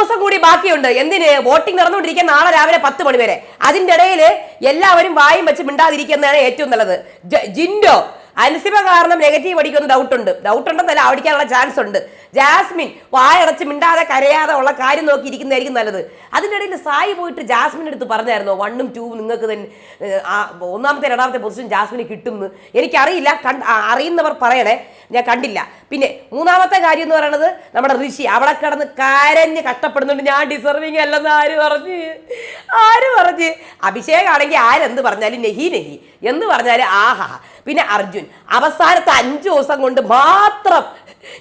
ദിവസം കൂടി ബാക്കിയുണ്ട്. എന്തിന്? വോട്ടിംഗ് നടന്നുകൊണ്ടിരിക്കുക നാളെ രാവിലെ പത്ത് മണി വരെ. അതിന്റെ ഇടയിൽ എല്ലാവരും വായും വെച്ച് മിണ്ടാതിരിക്കുന്നതാണ് ഏറ്റവും നല്ലത്. ജിൻഡോ അനുസിമ കാരണം നെഗറ്റീവ് അടിക്കുന്ന ഡൗട്ട് ഉണ്ട്. ഡൗട്ട് ഉണ്ടെന്നല്ല അടിക്കാനുള്ള ചാൻസ് ഉണ്ട്. ജാസ്മിൻ വായടച്ച് മിണ്ടാതെ കരയാതെ ഉള്ള കാര്യം നോക്കി ഇരിക്കുന്നതായിരിക്കും നല്ലത് അതിനിടയിൽ സായി പോയിട്ട് ജാസ്മിൻ എടുത്ത് പറഞ്ഞായിരുന്നോ വണ്ണും ടൂവും നിങ്ങൾക്ക് തന്നെ ഒന്നാമത്തെ രണ്ടാമത്തെ പൊസിഷൻ ജാസ്മിന് കിട്ടുമെന്ന് എനിക്കറിയില്ല അറിയുന്നവർ പറയണേ ഞാൻ കണ്ടില്ല. പിന്നെ മൂന്നാമത്തെ കാര്യം എന്ന് പറയുന്നത് നമ്മുടെ ഋഷി അവിടെ കിടന്ന് കരഞ്ഞ് കഷ്ടപ്പെടുന്നുണ്ട് ഞാൻ ഡിസർവിങ് അല്ലെന്ന് ആര് പറഞ്ഞ്? ആര് പറഞ്ഞ്? അഭിഷേകാണെങ്കിൽ ആരെന്ത് പറഞ്ഞാലും നെഹി നെഹി. എന്ന് പറഞ്ഞാൽ ആഹാ. പിന്നെ അർജുൻ അവസാനത്തെ അഞ്ചു ദിവസം കൊണ്ട് മാത്രം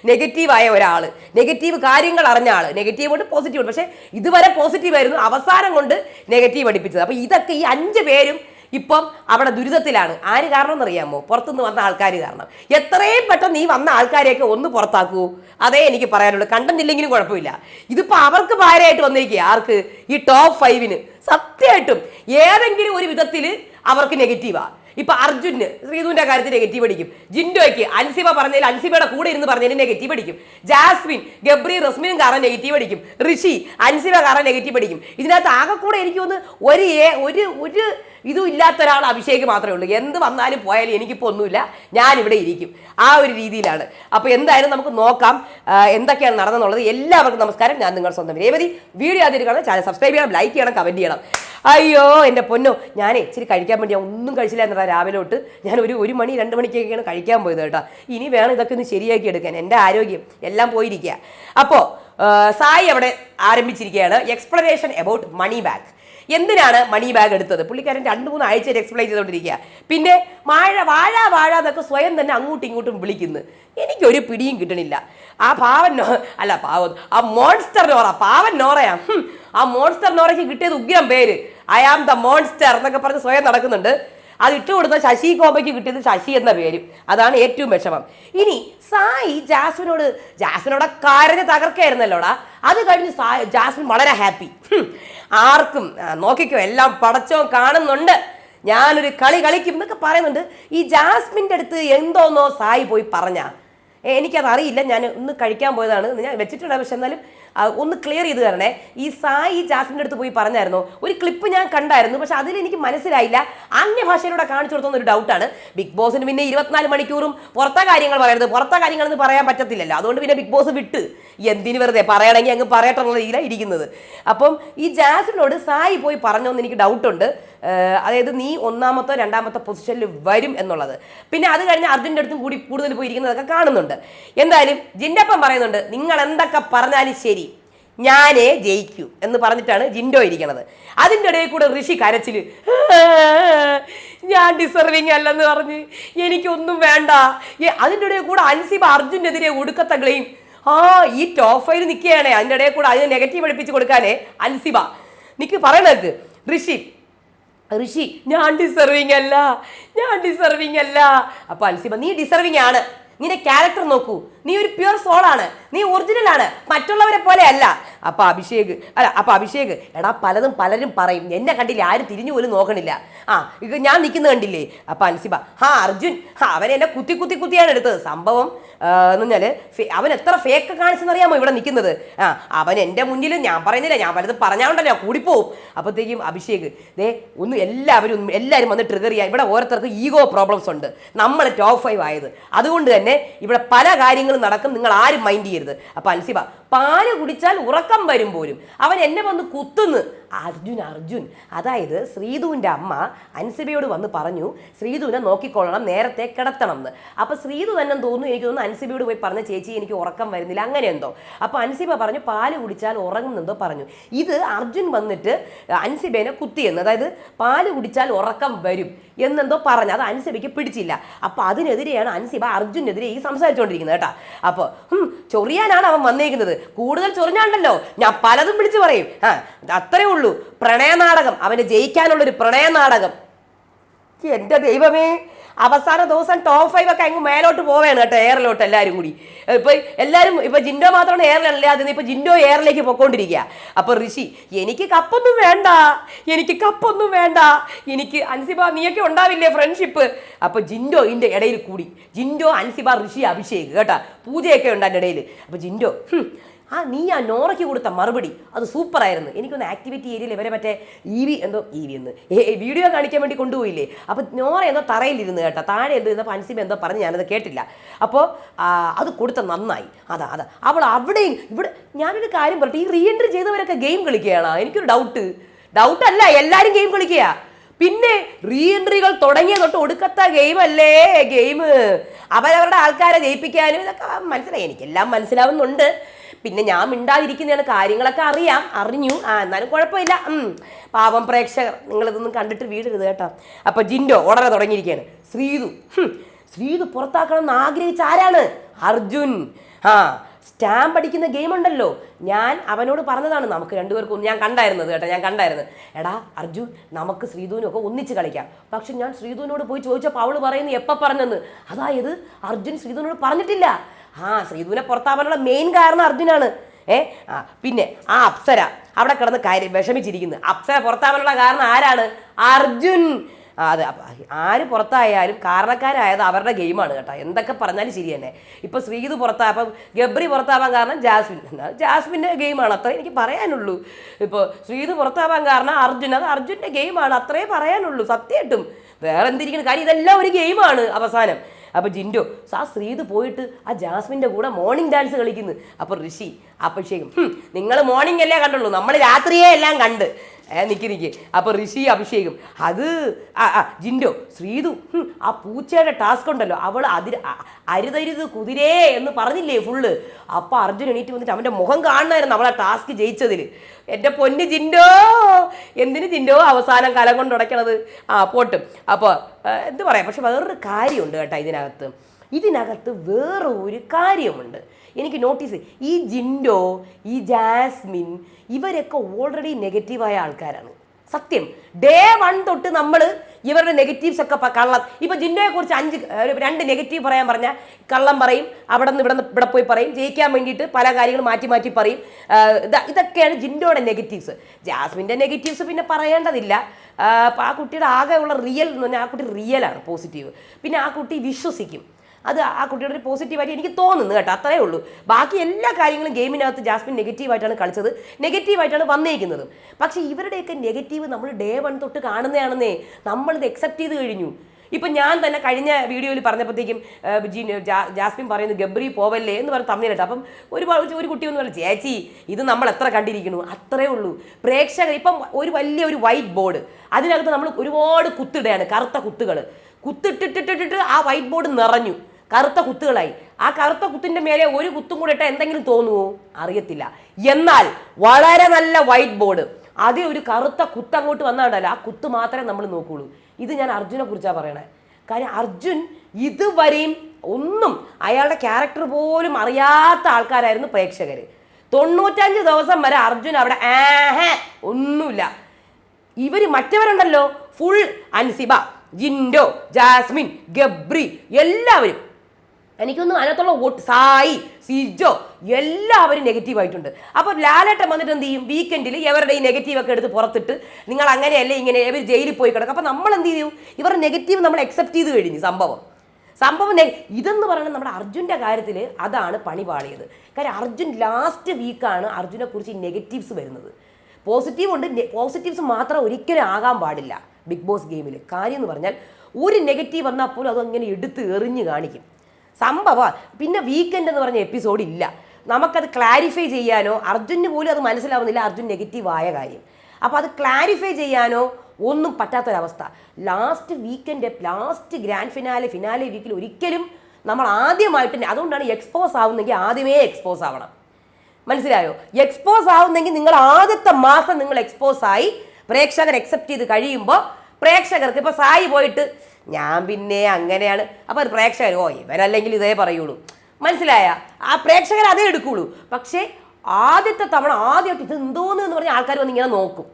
നെഗറ്റീവായ ഒരാൾ നെഗറ്റീവ് കാര്യങ്ങൾ അറിഞ്ഞ ആൾ നെഗറ്റീവ് കൊണ്ട് പോസിറ്റീവ് പക്ഷേ ഇതുവരെ പോസിറ്റീവ് ആയിരുന്നു. അവസാനം കൊണ്ട് നെഗറ്റീവ് അടിപ്പിച്ചത് അപ്പോൾ ഇതൊക്കെ ഈ അഞ്ച് പേരും ഇപ്പം അവിടെ ദുരിതത്തിലാണ്. ആര് കാരണം എന്നറിയാമോ? പുറത്തുനിന്ന് വന്ന ആൾക്കാർ കാരണം. എത്രയും പെട്ടെന്ന് ഈ വന്ന ആൾക്കാരെയൊക്കെ ഒന്ന് പുറത്താക്കൂ. അതേ എനിക്ക് പറയാനുള്ളൂ. കണ്ടെന്നില്ലെങ്കിലും കുഴപ്പമില്ല. ഇതിപ്പോൾ അവർക്ക് ഭാര്യയായിട്ട് വന്നിരിക്കുക ആർക്ക്? ഈ ടോപ്പ് ഫൈവിന് സത്യമായിട്ടും ഏതെങ്കിലും ഒരു വിധത്തിൽ അവർക്ക് നെഗറ്റീവാ ഇപ്പൊ അർജുന് ശ്രീധുവിന്റെ കാര്യത്തിൽ നെഗറ്റീവ് അടിക്കും. ജിൻഡോയ്ക്ക് അൻസിബ പറഞ്ഞതിൽ അൻസിബയുടെ കൂടെ ഇരുന്ന് പറഞ്ഞതിന് നെഗറ്റീവ് അടിക്കും. ജാസ്മിൻ ഗബ്രി റസ്മിനും കാരണം നെഗറ്റീവ് അടിക്കും. ഋഷി അൻസിബ കാരണം നെഗറ്റീവ് അടിക്കും. ഇതിനകത്ത് ആകെ കൂടെ എനിക്ക് ഒന്ന് ഒരു ഒരു ഒരു ഇതും ഇല്ലാത്ത ഒരാൾ അഭിഷേക് മാത്രമേ ഉള്ളൂ. എന്ത് വന്നാലും പോയാലും എനിക്കിപ്പോൾ ഒന്നുമില്ല. ഞാൻ ഇവിടെ ഇരിക്കും. ആ ഒരു രീതിയിലാണ്. അപ്പോൾ എന്തായാലും നമുക്ക് നോക്കാം. എന്തൊക്കെയാണ് നടന്നെന്നുള്ളത്. എല്ലാവർക്കും നമസ്കാരം. ഞാൻ നിങ്ങളുടെ സ്വന്തം രേവതി വീഡിയോ ആദ്യം ചാനൽ സബ്സ്ക്രൈബ് ചെയ്യണം ലൈക്ക് ചെയ്യണം കമന്റ് ചെയ്യണം. അയ്യോ എന്റെ പൊന്നോ ഞാൻ ഇച്ചിരി കഴിക്കാൻ വേണ്ടി ഒന്നും കഴിച്ചില്ല എന്നതാ രാവിലെ തൊട്ട് ഞാൻ ഒരു ഒരു മണി രണ്ട് മണിക്കൊക്കെയാണ് കഴിക്കാൻ പോയത് കേട്ടോ. ഇനി വേണം ഇതൊക്കെ ഒന്ന് ശരിയാക്കി എടുക്കാൻ. എന്റെ ആരോഗ്യം എല്ലാം പോയിരിക്കുക. അപ്പോൾ സായി അവിടെ ആരംഭിച്ചിരിക്കുകയാണ്. എക്സ്പ്ലനേഷൻ അബൌട്ട് മണി ബാഗ് എന്തിനാണ് മണി ബാഗ് എടുത്തത്? പുള്ളിക്കാരൻ രണ്ട് മൂന്ന് ആഴ്ചയായിട്ട് എക്സ്പ്ലെയിൻ ചെയ്തുകൊണ്ടിരിക്കുക. പിന്നെ വാഴ വാഴ വാഴ എന്നൊക്കെ സ്വയം തന്നെ അങ്ങോട്ടും ഇങ്ങോട്ടും വിളിക്കുന്നു. എനിക്കൊരു പിടിയും കിട്ടണില്ല. ആ പാവൻ അല്ല പാവം ആ മോൺസ്റ്റർ നോറ പാവൻ നോറയാ. ആ മോൺസ്റ്റർ നോറയ്ക്ക് കിട്ടിയത് ഉഗ്രം പേര്. ഐ ആം ദ മോൺസ്റ്റർ എന്നൊക്കെ പറഞ്ഞ് സ്വയം നടക്കുന്നുണ്ട്. അത് ഇട്ടുകൊടുത്ത ശശി കോമ്പയ്ക്ക് കിട്ടിയത് ശശി എന്ന പേര്. അതാണ് ഏറ്റവും വിഷമം. ഇനി സായി ജാസ്മിനോട് ജാസ്മിനോടെ കരഞ്ഞ് തകർക്കായിരുന്നല്ലോടാ. അത് കഴിഞ്ഞ് സായി ജാസ്മിൻ വളരെ ഹാപ്പി ആർക്കും നോക്കിക്കോ എല്ലാം പടച്ചോ കാണുന്നുണ്ട്. ഞാനൊരു കളി കളിക്കും എന്നൊക്കെ പറയുന്നുണ്ട്. ഈ ജാസ്മിന്റെ അടുത്ത് എന്തോന്നോ സായി പോയി പറഞ്ഞ. എനിക്കത് അറിയില്ല ഞാൻ ഒന്ന് കഴിക്കാൻ പോയതാണ്. ഞാൻ വെച്ചിട്ടുണ്ട് പക്ഷെ എന്നാലും ഒന്ന് ക്ലിയർ ചെയ്ത് തരണേ. ഈ സായി ജാസ്മിന്റെ അടുത്ത് പോയി പറഞ്ഞായിരുന്നു ഒരു ക്ലിപ്പ് ഞാൻ കണ്ടായിരുന്നു പക്ഷെ അതിൽ എനിക്ക് മനസ്സിലായില്ല. അന്യഭാഷയിലൂടെ കാണിച്ചു കൊടുത്തൊന്നൊരു ഡൗട്ടാണ് ബിഗ് ബോസിന് പിന്നെ ഇരുപത്തിനാല് മണിക്കൂറും പുറത്തെ കാര്യങ്ങൾ പറയരുത്. പുറത്തെ കാര്യങ്ങൾ എന്ന് പറയാൻ പറ്റത്തില്ലല്ലോ. അതുകൊണ്ട് പിന്നെ ബിഗ് ബോസ് വിട്ട്. എന്തിന് വെറുതെ? പറയണമെങ്കിൽ അങ്ങ് പറയട്ടുള്ള രീതിയിലാണ് ഇരിക്കുന്നത്. അപ്പം ഈ ജാസ്മിനോട് സായി പോയി പറഞ്ഞോന്ന് എനിക്ക് ഡൗട്ടുണ്ട് അതായത് നീ ഒന്നാമത്തോ രണ്ടാമത്തെ പൊസിഷനിൽ വരും എന്നുള്ളത്. പിന്നെ അത് കഴിഞ്ഞ് അർജുന്റെ അടുത്തും കൂടി കൂടുതൽ പോയി ഇരിക്കുന്നതൊക്കെ കാണുന്നുണ്ട്. എന്തായാലും ജിന്റെപ്പം പറയുന്നുണ്ട് നിങ്ങൾ എന്തൊക്കെ പറഞ്ഞാലും ശരി. ഞാനേ ജയിക്കൂ എന്ന് പറഞ്ഞിട്ടാണ് ജിൻഡോ ഇരിക്കണത്. അതിന്റെ ഇടയിൽ കൂടെ ഋഷി കരച്ചിൽ ഞാൻ ഡിസർവിങ് അല്ലെന്ന് പറഞ്ഞ് എനിക്കൊന്നും വേണ്ട. അതിന്റെ ഇടയിൽ കൂടെ അൻസിബ അർജുനെതിരെ ഒടുക്കത്തകളെയും ആ ഈ ടോപ്പ് ഫൈവ് നിൽക്കുകയാണേ. അതിന്റെ ഇടയിൽ കൂടെ അതിന് നെഗറ്റീവ് പഠിപ്പിച്ച് കൊടുക്കാനേ അൻസിബ. നിക്ക് പറയണത് ഋഷി ഋഷി ഞാൻ ഡിസർവിങ് അല്ല ഞാൻ ഡിസർവിങ് അല്ല. അപ്പൊ അൻസിബ നീ ഡിസർവിങ് ആണ്. നിന്റെ ക്യാരക്ടർ നോക്കൂ. നീ ഒരു പ്യുവർ സോൾ ആണ്. നീ ഒറിജിനൽ ആണ്. മറ്റുള്ളവരെ പോലെ അല്ല. അപ്പൊ അഭിഷേക് അല്ല അപ്പൊ അഭിഷേക് എടാ പലതും പലരും പറയും. എന്നെ കണ്ടില്ല? ആരും തിരിഞ്ഞു പോലും നോക്കണില്ല. ആ ഇത് ഞാൻ നിൽക്കുന്ന കണ്ടില്ലേ? അപ്പൊ അൻസിബ ഹാ അർജുൻ ഹാ അവൻ എന്നെ കുത്തി കുത്തി കുത്തിയാണ് എടുത്തത്. സംഭവം എന്ന് പറഞ്ഞാൽ അവൻ എത്ര ഫേക്ക് കാണിച്ചെന്നറിയാമോ ഇവിടെ നിൽക്കുന്നത് ആ അവൻ എന്റെ മുന്നിൽ ഞാൻ പറയുന്നില്ല. ഞാൻ പലതും പറഞ്ഞാണ്ടല്ലോ കൂടിപ്പോവും. അപ്പോഴത്തേക്കും അഭിഷേക് ദേ ഒന്ന് എല്ലാവരും എല്ലാവരും വന്ന് ട്രിഗർ ചെയ്യാം ഇവിടെ ഓരോരുത്തർക്ക് ഈഗോ പ്രോബ്ലംസ് ഉണ്ട്. നമ്മൾ ടോപ്പ് ഫൈവ് ആയത്. അതുകൊണ്ട് തന്നെ ഇവിടെ പല കാര്യങ്ങളും നടക്കും. നിങ്ങൾ ആരും മൈൻഡ് ചെയ്യരുത്. അപ്പൊ അൻസിബ പാൽ കുടിച്ചാൽ ഉറക്കം വരും പോലും. അവൻ എന്നെ വന്ന് കുത്തുന്നു. അർജുൻ അർജുൻ. അതായത് ശ്രീധുവിന്റെ അമ്മ അൻസിബയോട് വന്ന് പറഞ്ഞു ശ്രീധുവിനെ നോക്കിക്കൊള്ളണം നേരത്തെ കിടത്തണം എന്ന് അപ്പോൾ ശ്രീധു തന്നെ തോന്നുന്നു എനിക്ക് തോന്നുന്നു അൻസിബയോട് പോയി പറഞ്ഞ ചേച്ചി എനിക്ക് ഉറക്കം വരുന്നില്ല. അങ്ങനെ എന്തോ. അപ്പോൾ അൻസിബ പറഞ്ഞു പാൽ കുടിച്ചാൽ ഉറങ്ങുന്നെന്തോ പറഞ്ഞു. ഇത് അർജുൻ വന്നിട്ട് അൻസിബേനെ കുത്തിയെന്ന് അതായത് പാൽ കുടിച്ചാൽ ഉറക്കം വരും എന്നെന്തോ പറഞ്ഞു അത് അൻസിബയ്ക്ക് പിടിച്ചില്ല. അപ്പോൾ അതിനെതിരെയാണ് അൻസിബ അർജുനെതിരെ ഈ സംസാരിച്ചുകൊണ്ടിരിക്കുന്നത് കേട്ടോ. അപ്പോൾ ചൊറിയാനാണ് അവൻ വന്നേക്കുന്നത്. കൂടുതൽ ചൊറിഞ്ഞാണ്ടല്ലോ. ഞാൻ പലതും വിളിച്ചു പറയും. ആ അത്രേ ഉള്ളൂ. പ്രണയനാടകം അവന് ജയിക്കാനുള്ളൊരു പ്രണയനാടകം എന്റെ ദൈവമേ. അവസാന ദിവസം ടോപ്പ് ഫൈവ് ഒക്കെ അങ്ങ് മേലോട്ട് പോവേണ് കേട്ടോ എയറിലോട്ട് എല്ലാവരും കൂടി. ഇപ്പൊ എല്ലാവരും ഇപ്പൊ ജിൻഡോ മാത്രമാണ് എയറിലല്ല അതിന് ഇപ്പൊ ജിൻഡോ എയറിലേക്ക് പൊക്കോണ്ടിരിക്കുക അപ്പോൾ ഋഷി എനിക്ക് കപ്പൊന്നും വേണ്ട. എനിക്ക് കപ്പൊന്നും വേണ്ട. എനിക്ക് അൻസിബ നീയൊക്കെ ഉണ്ടാവില്ലേ ഫ്രണ്ട്ഷിപ്പ് അപ്പോൾ ജിൻഡോ ഇന്റെ ഇടയിൽ കൂടി. ജിൻഡോ അൻസിബ ഋഷി അഭിഷേക് കേട്ടോ. പൂജയൊക്കെ ഉണ്ട് അതിന്റെ ഇടയിൽ. അപ്പോൾ ജിൻഡോ "ഹും, ആ നീ ആ നോറയ്ക്ക് കൊടുത്ത മറുപടി. അത് സൂപ്പറായിരുന്നു. എനിക്കൊന്ന് ആക്ടിവിറ്റി ഏരിയയിൽ ഇവരെ മറ്റേ ഇ വി എന്തോ ഇ വി എന്ന്. വീഡിയോ കാണിക്കാൻ വേണ്ടി കൊണ്ടുപോയില്ലേ? അപ്പോൾ നോറ എന്തോ തറയിലിരുന്ന് കേട്ടോ. താഴെ എന്തോ ഇരുന്നപ്പോൾ അൻസിബ എന്തോ പറഞ്ഞ് ഞാനത് കേട്ടില്ല. അപ്പോൾ അത് കൊടുത്ത നന്നായി. അതാ അതാ. അവൾ അവിടെയും ഇവിടെ ഞാനൊരു കാര്യം പറയട്ടെ. ഈ റീഎൻട്രി ചെയ്തവരൊക്കെ ഗെയിം കളിക്കുകയാണ്? എനിക്കൊരു ഡൗട്ട് ഡൗട്ട് അല്ല എല്ലാവരും ഗെയിം കളിക്കുക പിന്നെ റീഎൻട്രികൾ തുടങ്ങിയ തൊട്ട് ഒടുക്കത്ത ഗെയിം അല്ലേ ഗെയിം അവരവരുടെ ആൾക്കാരെ ജയിപ്പിക്കാനും ഇതൊക്കെ മനസ്സിലായി. എനിക്കെല്ലാം മനസ്സിലാവുന്നുണ്ട്. പിന്നെ ഞാൻ മിണ്ടാതിരിക്കുന്നതാണ് കാര്യങ്ങളൊക്കെ അറിയാം അറിഞ്ഞു. ആ എന്നാലും കുഴപ്പമില്ല. പാവം പ്രേക്ഷകർ നിങ്ങളിതൊന്നും കണ്ടിട്ട് വീടരുത് കേട്ടോ. അപ്പൊ ജിൻഡോ ഉടനെ തുടങ്ങിയിരിക്കുകയാണ്. ശ്രീതു ശ്രീതു പുറത്താക്കണം എന്ന് ആഗ്രഹിച്ച ആരാണ്? അർജുൻ. ആ സ്റ്റാമ്പ് അടിക്കുന്ന ഗെയിം ഉണ്ടല്ലോ. ഞാൻ അവനോട് പറഞ്ഞതാണ് നമുക്ക് രണ്ടുപേർക്കും ഞാൻ കണ്ടായിരുന്നത് കേട്ടോ ഞാൻ കണ്ടായിരുന്നു. എടാ അർജുൻ നമുക്ക് ശ്രീധുവിനൊക്കെ ഒന്നിച്ച് കളിക്കാം. പക്ഷെ ഞാൻ ശ്രീധുവിനോട് പോയി ചോദിച്ചപ്പോൾ അവൾ പറയുന്നു എപ്പോൾ പറഞ്ഞെന്ന്? അതായത് അർജുൻ ശ്രീധുവിനോട് പറഞ്ഞിട്ടില്ല. ആ ശ്രീധുവിനെ പുറത്താവാനുള്ള മെയിൻ കാരണം അർജുനാണ്. ഏ ആ പിന്നെ ആ അപ്സര. അവിടെ കിടന്ന് കാര്യം വിഷമിച്ചിരിക്കുന്നു. അപ്സര പുറത്താവാനുള്ള കാരണം ആരാണ്? അർജുൻ. അതെ ആര് പുറത്തായാലും കാരണക്കാരായത് അവരുടെ ഗെയിമാണ് കേട്ടോ. എന്തൊക്കെ പറഞ്ഞാലും ശരി തന്നെ. ഇപ്പൊ ശ്രീത് പുറത്താ അപ്പം ഗബ്രി പുറത്താവാൻ കാരണം ജാസ്മിൻ. എന്നാ ജാസ്മിന്റെ ഗെയിമാണ് അത്രേ എനിക്ക് പറയാനുള്ളൂ. ഇപ്പോൾ ശ്രീത് പുറത്താവാൻ കാരണം അർജുൻ. അത് അർജുന്റെ ഗെയിമാണ് അത്രേ പറയാനുള്ളൂ സത്യമായിട്ടും. വേറെ എന്തിരിക്കണം കാര്യം ഇതെല്ലാം ഒരു ഗെയിമാണ് അവസാനം. അപ്പോൾ ജിൻഡോ ആ ശ്രീത് പോയിട്ട് ആ ജാസ്മിന്റെ കൂടെ മോർണിംഗ് ഡാൻസ് കളിക്കുന്നു. അപ്പോൾ ഋഷി അഭിഷേകം നിങ്ങൾ മോർണിംഗ് അല്ലേ കണ്ടുള്ളൂ നമ്മൾ രാത്രിയേ എല്ലാം കണ്ട്. ഏ നിക്ക് നിക്ക് അപ്പോൾ ഋഷി അഭിഷേകം. അത് ആ ആ ജിൻഡോ ശ്രീതു ആ പൂച്ചയുടെ ടാസ്ക് ഉണ്ടല്ലോ അവൾ അതിര് അരുതരുത് കുതിരേ എന്ന് പറഞ്ഞില്ലേ ഫുള്ള്. അപ്പോൾ അർജുൻ എണീറ്റ് വന്നിട്ട് അവന്റെ മുഖം കാണണമായിരുന്നു അവളെ ടാസ്ക് ജയിച്ചതിൽ എന്റെ പൊന്ന് ജിൻഡോ എന്തിന് ജിൻഡോ അവസാനം കലം കൊണ്ട് ഉടയ്ക്കണത് ആ പോട്ടും. അപ്പോൾ എന്ത് പറയാം? പക്ഷെ വേറൊരു കാര്യമുണ്ട് കേട്ടോ ഇതിനകത്ത്. ഇതിനകത്ത് വേറെ ഒരു കാര്യമുണ്ട്. എനിക്ക് നോട്ടീസ് ഈ ജിൻഡോ ഈ ജാസ്മിൻ ഇവരൊക്കെ ഓൾറെഡി നെഗറ്റീവായ ആൾക്കാരാണ്. സത്യം. ഡേ വൺ തൊട്ട് നമ്മൾ ഇവരുടെ നെഗറ്റീവ്സ് ഒക്കെ കള്ളം. ഇപ്പൊ ജിൻഡോയെ കുറിച്ച് അഞ്ച് രണ്ട് നെഗറ്റീവ് പറയാൻ പറഞ്ഞാൽ കള്ളം പറയും. അവിടെ നിന്ന് ഇവിടെ നിന്ന് ഇവിടെ പോയി പറയും. ജയിക്കാൻ വേണ്ടിയിട്ട് പല കാര്യങ്ങൾ മാറ്റി മാറ്റി പറയും. ഇതൊക്കെയാണ് ജിൻഡോയുടെ നെഗറ്റീവ്സ് ജാസ്മിന്റെ നെഗറ്റീവ്സ് പിന്നെ പറയേണ്ടതില്ല. ആ, കുട്ടിയുടെ ആകെ ഉള്ള റിയൽ എന്ന് പറഞ്ഞാൽ ആ കുട്ടി റിയലാണ് പോസിറ്റീവ് പിന്നെ ആ കുട്ടി വിശ്വസിക്കും. അത് ആ കുട്ടിയുടെ ഒരു പോസിറ്റീവായിട്ട് എനിക്ക് തോന്നുന്നു കേട്ടോ. അത്രേ ഉള്ളൂ. ബാക്കി എല്ലാ കാര്യങ്ങളും ഗെയിമിനകത്ത് ജാസ്മിൻ നെഗറ്റീവായിട്ടാണ് കളിച്ചത്. നെഗറ്റീവായിട്ടാണ് വന്നേക്കുന്നത്. പക്ഷേ ഇവരുടെയൊക്കെ നെഗറ്റീവ് നമ്മൾ ഡേ വൺ തൊട്ട് കാണുന്നതാണെന്നേ നമ്മളിത് അക്സെപ്റ്റ് ചെയ്ത് കഴിഞ്ഞു. ഇപ്പം ഞാൻ തന്നെ കഴിഞ്ഞ വീഡിയോയിൽ പറഞ്ഞപ്പോഴത്തേക്കും ജാസ്മിൻ പറയുന്നത് ഗബ്രി പോവല്ലേ? എന്ന് പറഞ്ഞ് തമ്മിലിട്ട് അപ്പം ഒരു ഒരു കുട്ടി ഒന്ന് പറഞ്ഞു ചേച്ചി ഇത് നമ്മൾ എത്ര കണ്ടിരിക്കുന്നു? അത്രേ ഉള്ളൂ. പ്രേക്ഷകർ ഇപ്പം ഒരു വലിയ ഒരു വൈറ്റ് ബോർഡ് അതിനകത്ത് നമ്മൾ ഒരുപാട് കുത്തിടുകയാണ് കറുത്ത കുത്തുകൾ. കുത്തിട്ടിട്ടിട്ടിട്ട് ആ വൈറ്റ് ബോർഡ് നിറഞ്ഞു. കറുത്ത കുത്തുകളായി. ആ കറുത്ത കുത്തിന്റെ മേലെ ഒരു കുത്തും കൂടെ ഇട്ടാൽ എന്തെങ്കിലും തോന്നുമോ അറിയത്തില്ല. എന്നാൽ വളരെ നല്ല വൈറ്റ് ബോർഡ് അതേ ഒരു കറുത്ത കുത്ത് അങ്ങോട്ട് വന്നാണ്ടല്ലോ ആ കുത്ത് മാത്രമേ നമ്മൾ നോക്കുള്ളൂ. ഇത് ഞാൻ അർജുനെ കുറിച്ചാണ് പറയണേ. കാര്യം അർജുൻ ഇതുവരെയും ഒന്നും അയാളുടെ ക്യാരക്ടർ പോലും അറിയാത്ത ആൾക്കാരായിരുന്നു പ്രേക്ഷകർ തൊണ്ണൂറ്റഞ്ച് ദിവസം വരെ അർജുൻ അവിടെ ആഹേ ഒന്നുമില്ല. ഇവർ മറ്റവരുണ്ടല്ലോ. ഫുൾ അൻസിബ ജിൻഡോ ജാസ്മിൻ ഗബ്രി എല്ലാവരും. എനിക്കൊന്നും അതിനകത്തുള്ള വോട്ട് സായി സിജോ എല്ലാവരും നെഗറ്റീവ് ആയിട്ടുണ്ട്. അപ്പോൾ ലാലേട്ടൻ വന്നിട്ട് എന്ത് ചെയ്യും? വീക്കെൻഡിൽ ഇവരുടെ ഈ നെഗറ്റീവൊക്കെ എടുത്ത് പുറത്തിട്ട് നിങ്ങൾ അങ്ങനെയല്ലേ ഇങ്ങനെ ഇവർ ജയിലിൽ പോയി കിടക്കും. അപ്പോൾ നമ്മൾ എന്ത് ചെയ്യും? ഇവരുടെ നെഗറ്റീവ് നമ്മൾ അക്സെപ്റ്റ് ചെയ്ത് കഴിഞ്ഞു സംഭവം. സംഭവം ഇതെന്ന് പറയുന്നത് നമ്മുടെ അർജുന്റെ കാര്യത്തിൽ അതാണ് പണി പാളിയത്. കാര്യം അർജുൻ ലാസ്റ്റ് വീക്കാണ് അർജുനെ കുറിച്ച് നെഗറ്റീവ്സ് വരുന്നത്. പോസിറ്റീവ് ഉണ്ട് പോസിറ്റീവ്സ് മാത്രം ഒരിക്കലും ആകാൻ പാടില്ല. ബിഗ് ബോസ് ഗെയിമിൽ കാര്യം എന്ന് പറഞ്ഞാൽ ഒരു നെഗറ്റീവ് വന്നാൽ പോലും അതങ്ങനെ എടുത്ത് എറിഞ്ഞ് കാണിക്കും. സംഭവം. പിന്നെ വീക്കെൻഡ് എന്ന് പറഞ്ഞ എപ്പിസോഡ് ഇല്ല. നമുക്കത് ക്ലാരിഫൈ ചെയ്യാനോ അർജുന് പോലും അത് മനസ്സിലാവുന്നില്ല അർജുൻ നെഗറ്റീവ് ആയ കാര്യം. അപ്പോൾ അത് ക്ലാരിഫൈ ചെയ്യാനോ ഒന്നും പറ്റാത്തൊരവസ്ഥ. Last weekend last grand finale finale വീക്കിൽ ഒരിക്കലും നമ്മൾ ആദ്യമായിട്ട് അതുകൊണ്ടാണ് എക്സ്പോസ് ആവുന്നെങ്കിൽ ആദ്യമേ എക്സ്പോസ് ആവണം. മനസ്സിലായോ? എക്സ്പോസ് ആവുന്നെങ്കിൽ നിങ്ങൾ ആദ്യത്തെ മാസം നിങ്ങൾ എക്സ്പോസ് ആയി. പ്രേക്ഷകർ അക്സെപ്റ്റ് ചെയ്ത് കഴിയുമ്പോൾ പ്രേക്ഷകർക്ക് ഇപ്പോൾ സായി പോയിട്ട് ഞാൻ പിന്നെ അങ്ങനെയാണ്. അപ്പോൾ അത് പ്രേക്ഷകർ ഓ ഇവരല്ലെങ്കിൽ ഇതേ പറയുള്ളൂ. മനസ്സിലായ? ആ പ്രേക്ഷകർ അതേ എടുക്കുള്ളൂ. പക്ഷേ ആദ്യത്തെ തവണ ആദ്യമായിട്ട് ഇത് എന്തോന്ന് എന്ന് പറഞ്ഞ ആൾക്കാർ വന്ന് ഇങ്ങനെ നോക്കും.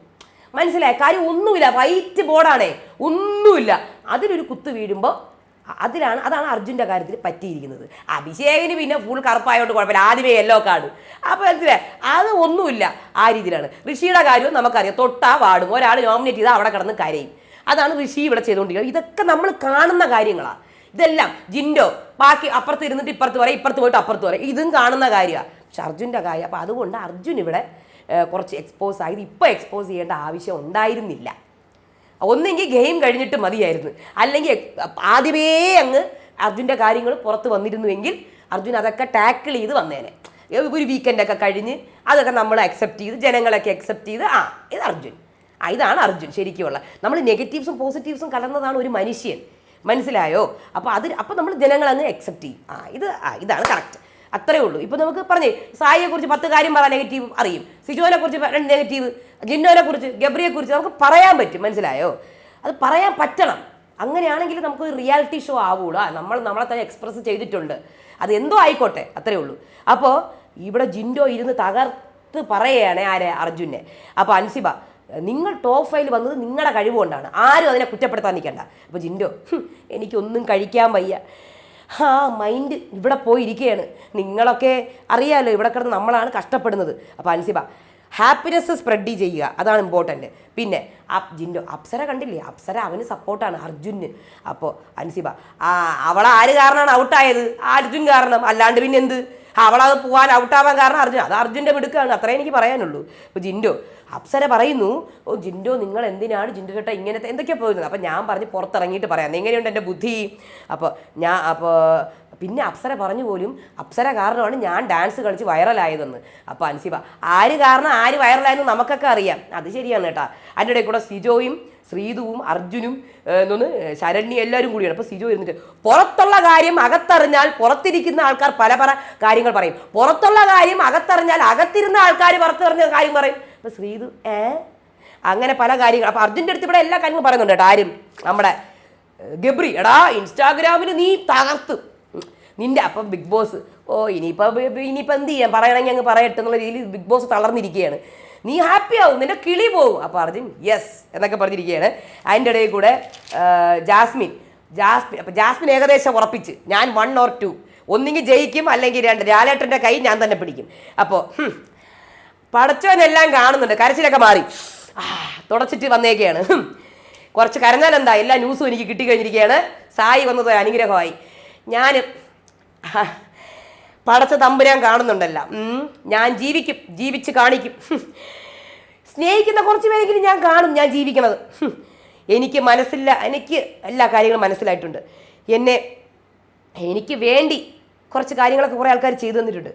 മനസ്സിലായ? കാര്യം ഒന്നുമില്ല വൈറ്റ് ബോർഡാണേ. ഒന്നുമില്ല. അതിലൊരു കുത്ത് വീഴുമ്പോൾ അതിലാണ് അതാണ് അർജുന്റെ കാര്യത്തിൽ പറ്റിയിരിക്കുന്നത്. അഭിഷേകിന് പിന്നെ ഫുൾ കറുപ്പായോണ്ട് കുഴപ്പമില്ല. ആദ്യമേ യെല്ലോ കാർഡ് അപ്പോൾ മനസ്സിലായി? അത് ഒന്നുമില്ല. ആ രീതിയിലാണ്. ഋഷിയുടെ കാര്യവും നമുക്കറിയാം. തൊട്ടാ വാടും. ഒരാൾ നോമിനേറ്റ് ചെയ്താൽ അവിടെ കിടന്ന് കരയും. അതാണ് ഋഷി ഇവിടെ ചെയ്തുകൊണ്ടിരിക്കുന്നത്. ഇതൊക്കെ നമ്മൾ കാണുന്ന കാര്യങ്ങളാണ് ഇതെല്ലാം ജിൻഡോ ബാക്കി അപ്പുറത്ത് ഇരുന്നിട്ട് ഇപ്പുറത്ത് വരെ ഇപ്പുറത്ത് പോയിട്ട് അപ്പുറത്ത് വരെ. ഇതും കാണുന്ന കാര്യമാണ് പക്ഷെ അർജുന്റെ കാര്യം അപ്പോൾ അതുകൊണ്ട് അർജുൻ ഇവിടെ കുറച്ച് എക്സ്പോസ് ആയത് ഇപ്പോൾ എക്സ്പോസ് ചെയ്യേണ്ട ആവശ്യം ഉണ്ടായിരുന്നില്ല. ഒന്നെങ്കിൽ ഗെയിം കഴിഞ്ഞിട്ട് മതിയായിരുന്നു. അല്ലെങ്കിൽ ആദ്യമേ അങ്ങ് അർജുന്റെ കാര്യങ്ങൾ പുറത്ത് വന്നിരുന്നുവെങ്കിൽ അർജുൻ അതൊക്കെ ടാക്കിൾ ചെയ്ത് വന്നേനെ. ഒരു വീക്കെൻഡൊക്കെ കഴിഞ്ഞ് അതൊക്കെ നമ്മൾ അക്സെപ്റ്റ് ചെയ്ത് ജനങ്ങളൊക്കെ അക്സെപ്റ്റ് ചെയ്ത് ആ ഇത് അർജുൻ. ഇതാണ് അർജുൻ ശരിക്കുമുള്ള നമ്മൾ നെഗറ്റീവ്സും പോസിറ്റീവ്സും കലർന്നതാണ് ഒരു മനുഷ്യൻ. മനസ്സിലായോ? അപ്പോൾ അത് അപ്പോൾ നമ്മൾ ജനങ്ങളങ്ങ് അക്സെപ്റ്റ് ചെയ്യും. ആ ഇത് ആ ഇതാണ് കറക്റ്റ് അത്രേ ഉള്ളൂ. ഇപ്പോൾ നമുക്ക് പറഞ്ഞേ സായിയെക്കുറിച്ച് പത്ത് കാര്യം പറയാൻ നെഗറ്റീവ് അറിയും. സിജോനെ കുറിച്ച് രണ്ട് നെഗറ്റീവ് ജിന്നോനെ കുറിച്ച് കുറിച്ച് നമുക്ക് പറയാൻ പറ്റും. മനസ്സിലായോ? അത് പറയാൻ പറ്റണം. അങ്ങനെയാണെങ്കിൽ നമുക്ക് റിയാലിറ്റി ഷോ ആവൂടാ. നമ്മൾ നമ്മളെ തന്നെ എക്സ്പ്രസ് ചെയ്തിട്ടുണ്ട്. അത് എന്തോ ആയിക്കോട്ടെ. അത്രേ ഉള്ളൂ. അപ്പോൾ ഇവിടെ ജിൻഡോ ഇരുന്ന് തകർത്ത് പറയുകയാണ് ആരെ? അർജുനെ. അപ്പോൾ അൻസിബ നിങ്ങൾ ടോപ്പ് ഫൈൽ വന്നത് നിങ്ങളുടെ കഴിവുകൊണ്ടാണ് ആരും അതിനെ കുറ്റപ്പെടുത്താൻ നിൽക്കണ്ട അപ്പോൾ ജിൻഡോ "ഹും, എനിക്കൊന്നും കഴിക്കാൻ വയ്യ. ആ മൈൻഡ് ഇവിടെ പോയിരിക്കുകയാണ് നിങ്ങളൊക്കെ അറിയാമല്ലോ ഇവിടെ കിടന്ന് നമ്മളാണ് കഷ്ടപ്പെടുന്നത്. അപ്പോൾ അൻസിബ ഹാപ്പിനെസ് സ്പ്രെഡ് ചെയ്യുക. അതാണ് ഇമ്പോർട്ടന്റ് പിന്നെ ജിൻഡോ അപ്സര കണ്ടില്ലേ? അപ്സര അവന് സപ്പോർട്ടാണ് അർജുന്. അപ്പോൾ അൻസിബ ആ അവളെ ആര് കാരണമാണ് ഔട്ടായത് അർജുൻ കാരണം. അല്ലാണ്ട് പിന്നെ എന്ത് അവളത് പോകാൻ ഔട്ടാവാൻ കാരണം അർജുൻ. അത് അർജുന്റെ മിടുക്കാണ്. അത്രേ എനിക്ക് പറയാനുള്ളൂ. അപ്പോൾ ജിൻഡോ അപ്സര പറയുന്നു ഓ ജിൻഡോ നിങ്ങൾ എന്തിനാണ് ജിൻഡോ ചേട്ടാ ഇങ്ങനത്തെ എന്തൊക്കെയാണ് പോകുന്നത് അപ്പം ഞാൻ പറഞ്ഞ് പുറത്തിറങ്ങിയിട്ട് പറയാം. എങ്ങനെയുണ്ട് എന്റെ ബുദ്ധി? അപ്പോൾ ഞാൻ അപ്പോൾ പിന്നെ അപ്സര പറഞ്ഞു പോലും അപ്സര കാരണമാണ് ഞാൻ ഡാൻസ് കളിച്ച് വൈറലായതെന്ന് അപ്പോൾ അൻസിബ ആര് കാരണം ആര് വൈറലായെന്ന് നമുക്കൊക്കെ അറിയാം. അത് ശരിയാണ് കേട്ടാ. അതിന്റെ ഇടയിൽ കൂടെ സിജോയും ശ്രീതുവും അർജുനും എന്നൊന്ന് ശരണ്യ എല്ലാവരും കൂടിയാണ്. അപ്പോൾ സിജു ഇരുന്നിട്ട് പുറത്തുള്ള കാര്യം അകത്തറിഞ്ഞാൽ പുറത്തിരിക്കുന്ന ആൾക്കാർ പല പല കാര്യങ്ങൾ പറയും. പുറത്തുള്ള കാര്യം അകത്തറിഞ്ഞാൽ അകത്തിരുന്ന ആൾക്കാർ പുറത്തറിഞ്ഞ കാര്യം പറയും. അപ്പോൾ ശ്രീതു ഏ? അങ്ങനെ പല കാര്യങ്ങൾ. അപ്പോൾ അർജുന്റെ അടുത്ത് ഇവിടെ എല്ലാ കാര്യങ്ങളും പറയുന്നുണ്ട് കേട്ടോ ആരും. നമ്മുടെ ഗബ്രി എടാ ഇൻസ്റ്റാഗ്രാമിൽ നീ തകർത്ത്. നിന്റെ അപ്പം ബിഗ് ബോസ് ഓ ഇനിയിപ്പോൾ ഇനിയിപ്പോൾ എന്ത് ചെയ്യാം പറയണമെങ്കിൽ അങ്ങ് പറയട്ടെ എന്നുള്ള രീതിയിൽ ബിഗ് ബോസ് തളർന്നിരിക്കുകയാണ്. നീ ഹാപ്പി ആവും നിന്റെ കിളി പോവും. അപ്പോൾ അർജുൻ യെസ് എന്നൊക്കെ പറഞ്ഞിരിക്കുകയാണ്. അതിന്റെ ഇടയിൽ കൂടെ ജാസ്മിൻ. ജാസ്മിൻ അപ്പോൾ ജാസ്മിൻ ഏകദേശം ഉറപ്പിച്ച് ഞാൻ വൺ ഓർ ടു ഒന്നെങ്കിൽ ജയിക്കും അല്ലെങ്കിൽ രണ്ട്. ലാലേട്ടന്റെ കൈ ഞാൻ തന്നെ പിടിക്കും. അപ്പോൾ പടച്ചവനെല്ലാം കാണുന്നുണ്ട്. കരച്ചിലൊക്കെ മാറി. തുടച്ചിട്ട് വന്നേക്കെയാണ് കുറച്ച് കരഞ്ഞാൽ എന്താ? എല്ലാ ന്യൂസും എനിക്ക് കിട്ടിക്കഴിഞ്ഞിരിക്കുകയാണ്. സായി വന്നത് അനുഗ്രഹമായി. ഞാൻ പടച്ച തമ്പുരാൻ കാണുന്നുണ്ടല്ല. ഞാൻ ജീവിക്കും ജീവിച്ച് കാണിക്കും. സ്നേഹിക്കുന്ന കുറച്ച് പേരെങ്കിലും ഞാൻ കാണും ഞാൻ ജീവിക്കണത്. എനിക്ക് മനസ്സില്ല എനിക്ക് എല്ലാ കാര്യങ്ങളും മനസ്സിലായിട്ടുണ്ട്. എന്നെ എനിക്ക് വേണ്ടി കുറച്ച് കാര്യങ്ങളൊക്കെ കുറേ ആൾക്കാർ ചെയ്തു തന്നിട്ടുണ്ട്.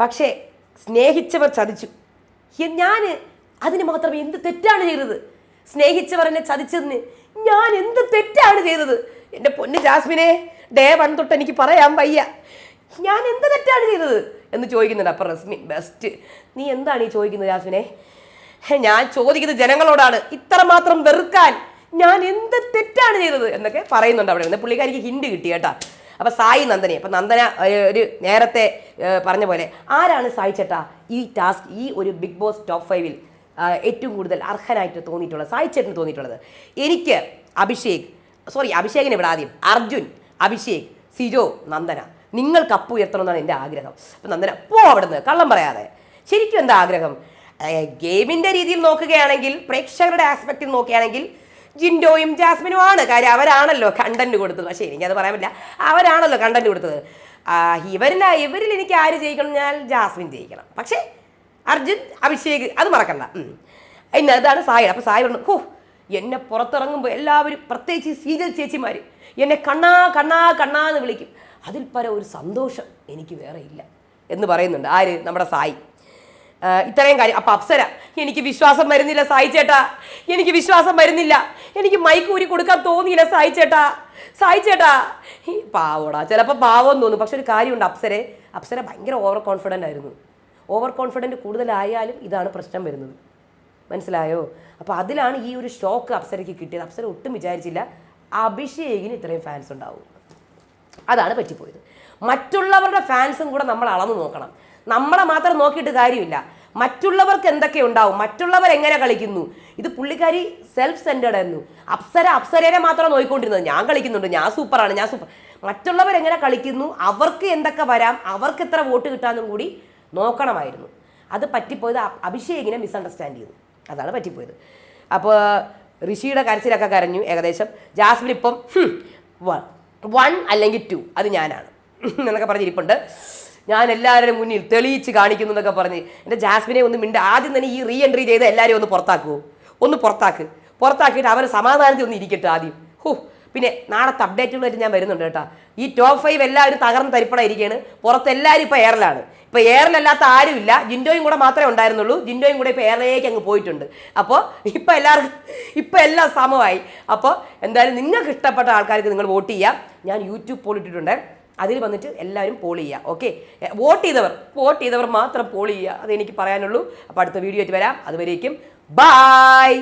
പക്ഷേ സ്നേഹിച്ചവർ ചതിച്ചു. ഞാൻ അതിന് മാത്രമേ എന്ത് തെറ്റാണ് ചെയ്തത്? സ്നേഹിച്ചവർ എന്നെ ചതിച്ചതിന് ഞാൻ എന്ത് തെറ്റാണ് ചെയ്തത്? എന്റെ പൊന്ന് ജാസ്മിനെ ഡേ വൺ തൊട്ട് എനിക്ക് പറയാൻ വയ്യ. ഞാൻ എന്ത് തെറ്റാണ് ചെയ്തത്? എന്ന് ചോദിക്കുന്നുണ്ട് അപ്പം റസ്മിൻ. ബെസ്റ്റ് നീ എന്താണ് ഈ ചോദിക്കുന്നത് ജാസ്മിനെ? ഞാൻ ചോദിക്കുന്നത് ജനങ്ങളോടാണ്. ഇത്രമാത്രം വെറുക്കാൻ ഞാൻ എന്ത് തെറ്റാണ് ചെയ്തത്? എന്നൊക്കെ പറയുന്നുണ്ട് അവിടെ നിന്ന്. പുള്ളിക്കാരിക്ക് ഹിൻഡ് കിട്ടി കേട്ടാ. അപ്പം സായി നന്ദനെ. അപ്പം നന്ദന ഒരു നേരത്തെ പറഞ്ഞ പോലെ ആരാണ് സായി ചേട്ടാ ഈ ടാസ്ക് ഈ ഒരു ബിഗ് ബോസ് ടോപ്പ് ഫൈവിൽ ഏറ്റവും കൂടുതൽ അർഹനായിട്ട് തോന്നിയിട്ടുള്ളത്? സായി ചേട്ടന് തോന്നിയിട്ടുള്ളത്. എനിക്ക് അഭിഷേക് സോറി അഭിഷേകിനെ ഇവിടെ ആദ്യം. അർജുൻ അഭിഷേക് സിജോ നന്ദന. നിങ്ങൾ കപ്പ് ഉയർത്തണമെന്നാണ് എന്റെ ആഗ്രഹം. അപ്പം നന്ദന പോ അവിടുന്ന് കള്ളം പറയാതെ. ശരിക്കും എന്താ ആഗ്രഹം? ഗെയിമിന്റെ രീതിയിൽ നോക്കുകയാണെങ്കിൽ പ്രേക്ഷകരുടെ ആസ്പെക്റ്റിൽ നോക്കുകയാണെങ്കിൽ ജിൻഡോയും ജാസ്മിനും ആണ്. കാര്യം അവരാണല്ലോ കണ്ടന്റ് കൊടുത്തത്. പക്ഷേ എനിക്കത് പറയാൻ പറ്റില്ല. അവരാണല്ലോ കണ്ടന്റ് കൊടുത്തത്. ഇവരിൽ ഇവരിൽ എനിക്ക് ആര് ജയിക്കണം? ഞാൻ ജാസ്മിൻ ജയിക്കണം. പക്ഷേ അർജുൻ അഭിഷേക് അത് മറക്കണ്ട. ഇന്ന് അതാണ് സായി അപ്പോൾ സായി പറഞ്ഞു ഹോ എന്നെ പുറത്തിറങ്ങുമ്പോൾ എല്ലാവരും പ്രത്യേകിച്ച് സീരിയൽ ചേച്ചിമാർ എന്നെ കണ്ണാ കണ്ണാ കണ്ണാ എന്ന് വിളിക്കും. അതിൽ പര ഒരു സന്തോഷം എനിക്ക് വേറെ ഇല്ല എന്ന് പറയുന്നുണ്ട്. ആര്? നമ്മുടെ സായി. ഇത്രയും കാര്യം. അപ്പം അപ്സര എനിക്ക് വിശ്വാസം വരുന്നില്ല സായി ചേട്ടാ. എനിക്ക് വിശ്വാസം വരുന്നില്ല. എനിക്ക് മൈക്ക് ഊരി കൊടുക്കാൻ തോന്നിയില്ല സായി ചേട്ടാ. സായി ചേട്ടാ ഈ പാവോടാ. ചിലപ്പോൾ പാവം തോന്നും. പക്ഷെ ഒരു കാര്യമുണ്ട് അപ്സരെ. അപ്സര ഭയങ്കര ഓവർ കോൺഫിഡന്റ് ആയിരുന്നു. ഓവർ കോൺഫിഡന്റ് കൂടുതലായാലും ഇതാണ് പ്രശ്നം വരുന്നത്. മനസ്സിലായോ? അപ്പോൾ അതിലാണ് ഈ ഒരു ഷോക്ക് അപ്സരയ്ക്ക് കിട്ടിയത്. അപ്സര ഒട്ടും വിചാരിച്ചില്ല. അഭിഷേകിന് ഇത്രയും ഫാൻസ് ഉണ്ടാവും. അതാണ് പറ്റിപ്പോയത്. മറ്റുള്ളവരുടെ ഫാൻസും കൂടെ നമ്മൾ അളന്നു നോക്കണം. നമ്മളെ മാത്രം നോക്കിയിട്ട് കാര്യമില്ല. മറ്റുള്ളവർക്ക് എന്തൊക്കെ ഉണ്ടാവും? മറ്റുള്ളവർ എങ്ങനെ കളിക്കുന്നു? ഇത് പുള്ളിക്കാരി സെൽഫ് സെന്റേഡ് ആയിരുന്നു. അപ്സര അപ്സരേനെ മാത്രം നോക്കിക്കൊണ്ടിരുന്നത് ഞാൻ കളിക്കുന്നുണ്ട്. ഞാൻ സൂപ്പറാണ് ഞാൻ സൂപ്പർ മറ്റുള്ളവർ എങ്ങനെ കളിക്കുന്നു? അവർക്ക് എന്തൊക്കെ വരാം? അവർക്ക് എത്ര വോട്ട് കിട്ടാമെന്നും കൂടി നോക്കണമായിരുന്നു. അത് പറ്റിപ്പോയത് അഭിഷേകിനെ മിസ്അണ്ടർസ്റ്റാൻഡ് ചെയ്തു. അതാണ് പറ്റിപ്പോയത്. അപ്പോൾ ഋഷിയുടെ കരച്ചിലൊക്കെ കരഞ്ഞു. ഏകദേശം ജാസ്മിൻ ഇപ്പം വൺ അല്ലെങ്കിൽ ടു അത് ഞാനാണ്. എന്നൊക്കെ പറഞ്ഞിരിപ്പുണ്ട്. ഞാൻ എല്ലാവരുടെയും മുന്നിൽ തെളിയിച്ച് കാണിക്കുന്നു എന്നൊക്കെ പറഞ്ഞ് എന്റെ ജാസ്മിനെ ഒന്ന് മിണ്ട. ആദ്യം തന്നെ ഈ റീ എൻട്രി ചെയ്ത് എല്ലാവരെയും ഒന്ന് പുറത്താക്കുമോ ഒന്ന് പുറത്താക്ക്. പുറത്താക്കിയിട്ട് അവരെ സമാധാനത്തിൽ ഒന്ന് ഇരിക്കട്ടെ ആദ്യം. ഹോ. പിന്നെ നാളത്തെ അപ്ഡേറ്റുകളായിട്ട് ഞാൻ വരുന്നുണ്ട് കേട്ടോ. ഈ ടോപ്പ് ഫൈവ് എല്ലാവരും തകർന്ന് തരിപ്പണായിരിക്കുകയാണ് പുറത്ത് എല്ലാവരും ഇപ്പോൾ എയറിലാണ് ഇപ്പോൾ എയറിലല്ലാത്ത ആരുമില്ല. ജിൻഡോയും കൂടെ മാത്രമേ ഉണ്ടായിരുന്നുള്ളൂ. ജിൻഡോയും കൂടെ ഇപ്പൊ എയറിലേക്ക് അങ്ങ് പോയിട്ടുണ്ട്. അപ്പോൾ ഇപ്പൊ എല്ലാവർക്കും ഇപ്പൊ എല്ലാം സമമായി. അപ്പോൾ എന്തായാലും നിങ്ങൾക്ക് ഇഷ്ടപ്പെട്ട ആൾക്കാർക്ക് നിങ്ങൾ വോട്ട് ചെയ്യാം. ഞാൻ യൂട്യൂബ് പോൾ ഇട്ടിട്ടുണ്ട്. അതിൽ വന്നിട്ട് എല്ലാവരും പോൾ ചെയ്യുക ഓക്കെ വോട്ട് ചെയ്തവർ വോട്ട് ചെയ്തവർ മാത്രം പോൾ ചെയ്യുക. അതെനിക്ക് പറയാനുള്ളൂ. അപ്പോൾ അടുത്ത വീഡിയോ ആയിട്ട് വരാം. അതുവരേക്കും ബായ്